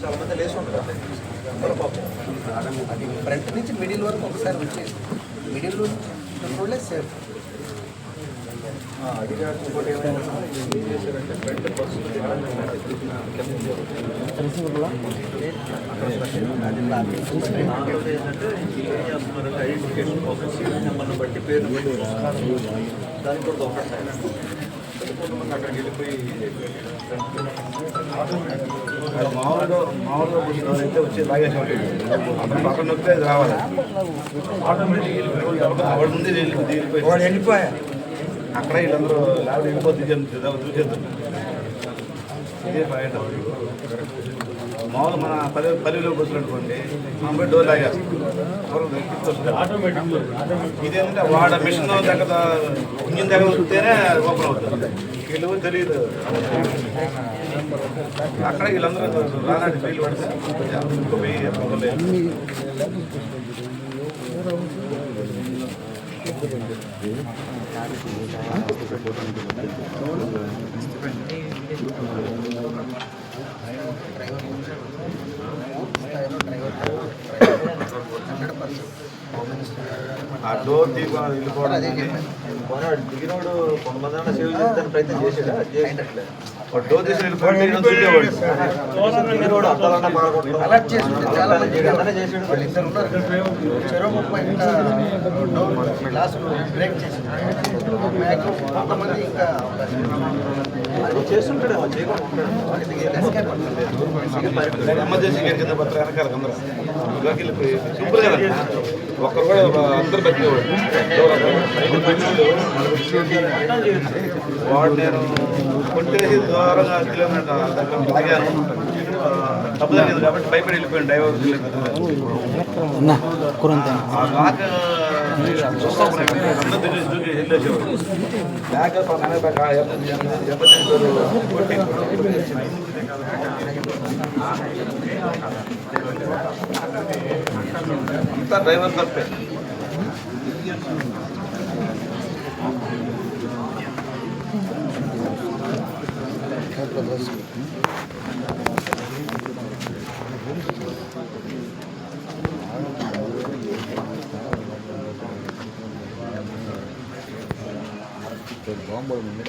చాలా మంది లేచి ఉంటారు. పాపం. అది ఫ్రంట్ నుంచి మిడిల్ వరకు ఒకసారి వచ్చేసి మిడిల్ రోడ్లే సేఫ్ అది కాక ఇంకోటి ఏమైనా ఏం చేశారంటే ఫ్రంట్ బస్సు ఏంటంటే ఏం చేస్తున్నారంటే ఐడెంటిఫికేషన్ కోసం సీరియల్ నెంబర్ని బట్టి పేరు బట్టి దానికి కూడా కొంతమంది అక్కడికి వెళ్ళిపోయి మామూలుగా మామూలుగా అయితే వచ్చి లాగేసి ఉంటుంది అతను పక్కన నొక్కితే అది రావాలి ముందు వెళ్ళిపోయి వాడు వెళ్ళిపోయా అక్కడ వీళ్ళందరూ లావిడ వెళ్ళిపోతే చూసేద్దాం ఇదే పాయింట్ మామూలు మన పది పల్లెలో కూర్చుని అనుకోండి మనం పోయి డోర్ లాగేస్తాం ఆటోమేటిక్ ఇదేంటంటే వాడ మిషన్ దగ్గర ఇంజిన్ దగ్గర వస్తేనే ఓపెన్ అవుతుంది. వీళ్ళు తెలియదు అక్కడ వీళ్ళందరూ రానాటి ఫీల్ పడితే పోయి అవ్వలేదు. ఆ డోర్ తీసి వెళ్ళిపోవడం దిగినోడు కొంతమంది సేవ్ చేద్దానికి ప్రయత్నం చేసాడా చేసినట్లే వాడు డోర్ తీసి వెళ్ళిపోవడం వీళ్ళని చూసేవాడు. దిగినోడు అద్దాలన్నా మారకుండా అలర్ట్ చేసి చేసాడు. ఉన్నారు. బ్రేక్ కొంతమంది ఇంకా ఎమర్జెన్సీ గేట్ కింద పత్ర వెనకాల అందరూ ఇలాగ వెళ్ళిపోయి సింపుల్ కదా ఒక్కరు కూడా అందరు బతికేవాడు వాడు నేను కొట్టేసి దూరంగా కిలోమీటర్ డబ్బు తగ్గింది కాబట్టి భయపడి వెళ్ళిపోయాను డ్రైవర్ ఆ అంతా డ్రైవర్ తప్పే Thank you. போட முடியல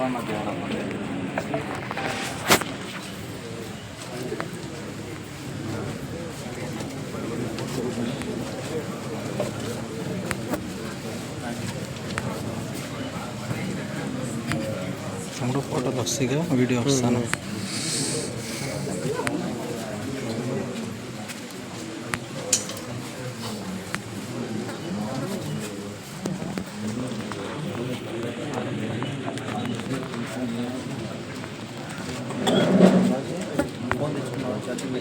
தான் நான் தேவை பண்ணேன் നമ്മുടെ ഫോട്ടോ തഫ്സിക വീഡിയോ അവസാനം ఈ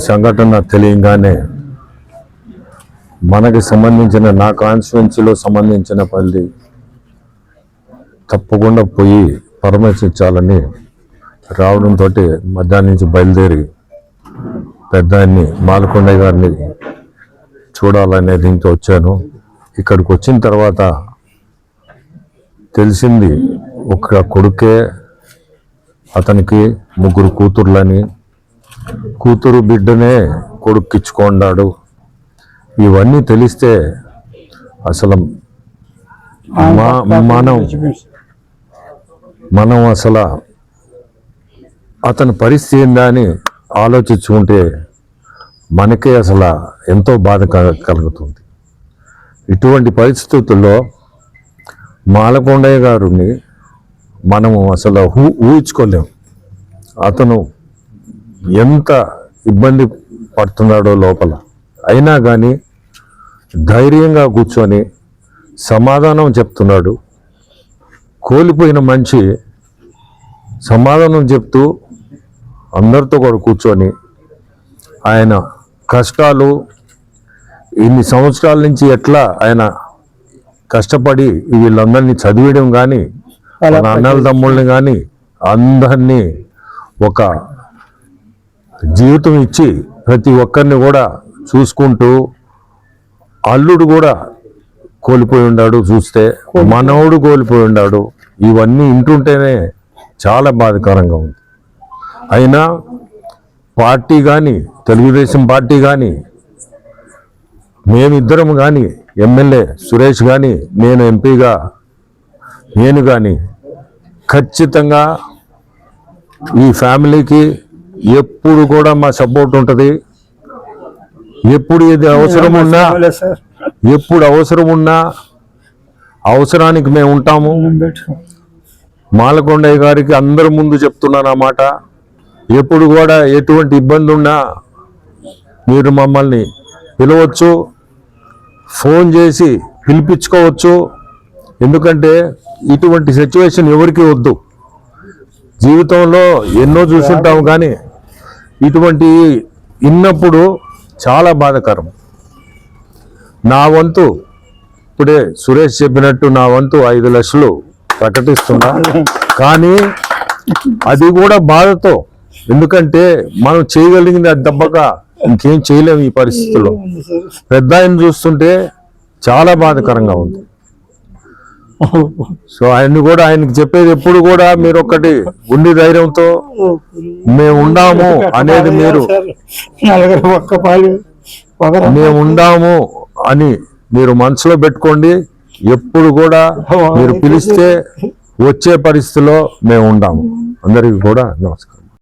సంఘటన తెలియగానే మనకి సంబంధించిన నా కాన్స్టిట్యున్సీలో సంబంధించిన పల్లి తప్పకుండా పోయి పరామర్శించాలని రావడంతో మధ్యాహ్నం నుంచి బయలుదేరి పెద్ద ఆయన్ని మాలకొండయ్య గారిని చూడాలనే దీంతో వచ్చాను. ఇక్కడికి వచ్చిన తర్వాత తెలిసింది ఒక కొడుకే అతనికి ముగ్గురు కూతుర్లని. కూతురు బిడ్డనే కొడుక్కిచ్చుకున్నాడు ఇవన్నీ తెలిస్తే అసలు మా- మనం మనం అసలు అతని పరిస్థితి ఏందా అని ఆలోచించుకుంటే మనకే అసలు ఎంతో బాధ కలుగుతుంది. ఇటువంటి పరిస్థితుల్లో మాలకొండయ్య గారిని మనము అసలు ఊ ఊహించుకోలేము అతను ఎంత ఇబ్బంది పడుతున్నాడో లోపల. అయినా కానీ ధైర్యంగా కూర్చొని సమాధానం చెప్తున్నాడు. కోల్పోయిన మనిషి సమాధానం చెప్తూ అందరితో కూడా కూర్చొని ఆయన కష్టాలు ఇన్ని సంవత్సరాల నుంచి ఎట్లా ఆయన కష్టపడి వీళ్ళందరినీ చదివేయడం కానీ మన అన్నల తమ్ముళ్ళని కానీ అందరినీ ఒక జీవితం ఇచ్చి ప్రతి ఒక్కరిని కూడా చూసుకుంటూ అల్లుడు కూడా కోల్పోయి ఉన్నాడు చూస్తే మనవడు కోల్పోయి ఉన్నాడు ఇవన్నీ వింటుంటేనే చాలా బాధాకరంగా ఉంది. అయినా పార్టీ కానీ తెలుగుదేశం పార్టీ కానీ మేమిద్దరం కానీ ఎమ్మెల్యే సురేష్ కానీ నేను ఎంపీగా నేను కానీ ఖచ్చితంగా ఈ ఫ్యామిలీకి ఎప్పుడు కూడా మా సపోర్ట్ ఉంటుంది. ఎప్పుడు ఇది అవసరం ఉన్నా ఎప్పుడు అవసరం ఉన్నా అవసరానికి మేము ఉంటాము. మాలకొండయ్య గారికి అందరి ముందు చెప్తున్నాను ఆ మాట. ఎప్పుడు కూడా ఎటువంటి ఇబ్బంది ఉన్నా మీరు మమ్మల్ని పిలవచ్చు ఫోన్ చేసి పిలిపించుకోవచ్చు. ఎందుకంటే ఇటువంటి సిచ్యువేషన్ ఎవరికి వద్దు. జీవితంలో ఎన్నో చూసుంటాము కానీ ఇటువంటి విన్నప్పుడు చాలా బాధాకరం. నా వంతు ఇప్పుడే సురేష్ చెప్పినట్టు నా వంతు ఐదు లక్షలు ప్రకటిస్తున్నా. కానీ అది కూడా బాధతో ఎందుకంటే మనం చేయగలిగింది అది దెబ్బగా ఇంకేం చేయలేము ఈ పరిస్థితుల్లో. పెద్ద ఆయన చూస్తుంటే చాలా బాధకరంగా ఉంది. సో ఆయన్ని కూడా ఆయనకి చెప్పేది ఎప్పుడు కూడా మీరు ఒక్కటి గుండె ధైర్యంతో మేము ఉండాము అనేది మీరు మేము ఉండాము అని మీరు మనసులో పెట్టుకోండి. ఎప్పుడు కూడా మీరు పిలిస్తే వచ్చే పరిస్థితిలో మేము ఉండాము. అందరికీ కూడా నమస్కారం.